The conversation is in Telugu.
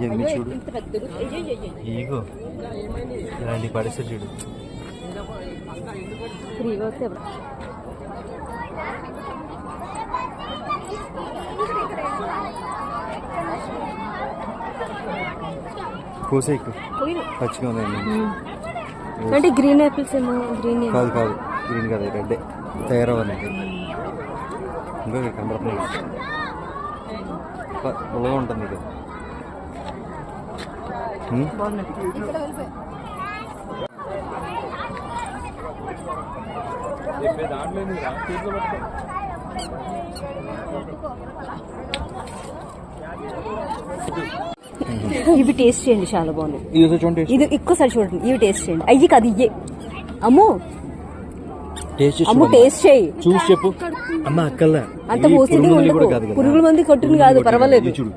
ఇవన్నీ చూడు. ఈగో ఇలాంటి పరిస్థితి చూడు? కోసేకు. పచ్చిగా ఉందండి అంటే గ్రీన్ యాపిల్స్ ఏమో గ్రీన్ కాదు కాదు. గ్రీన్ కాదు రెడ్ తయారవ్వాలి ఇంకా కనబడుతుంది ఉలగా ఉంటుంది బాగున్నాయి ఇవి టేస్ట్ చేయండి చాలా బాగున్నాయి. ఇది ఎక్కువసారి చూడండి ఇవి టేస్ట్ చేయండి. అయ్యి కాదు ఇయ్యే. అమ్మో! అమ్ము. టేస్ట్ చేయి. చూసి చెప్పు. అమ్మ అక్కల్లా. అంత మోసిడి పురుగులు మంది కొట్టుని కాదు పర్వాలేదు. చూడు